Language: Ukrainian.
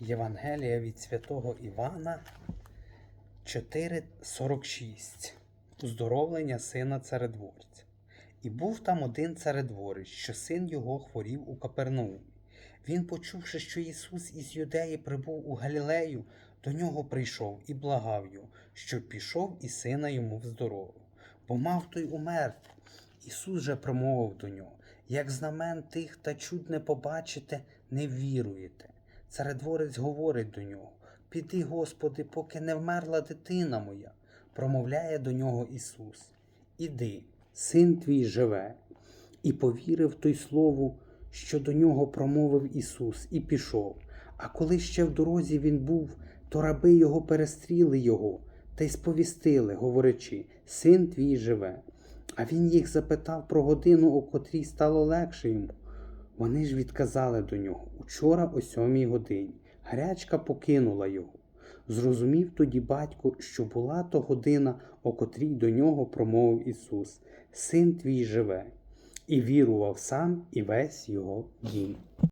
Євангелія від святого Івана 4.46. Уздоровлення сина царедворця. І був там один царедворець, що син його хворів у Капернаумі. Він, почувши, що Ісус із Юдеї прибув у Галілею, до нього прийшов і благав його, щоб пішов і сина йому вздоровив. Бо мав той умерти. Ісус же промовив до нього, як знамен тих та чуд не побачите, не віруєте. Царедворець говорить до нього: Піди, Господи, поки не вмерла дитина моя, промовляє до нього Ісус. Іди, син твій живе. І повірив той слову, що до нього промовив Ісус, і пішов. А коли ще в дорозі він був, то раби його перестріли його та й сповістили, говорячи: Син твій живе. А він їх запитав про годину, о котрій стало легше йому. Вони ж відказали до нього учора о сьомій годині. Гарячка покинула його. Зрозумів тоді батько, що була то година, о котрій до нього промовив Ісус: Син твій живе, і вірував сам і весь його дім.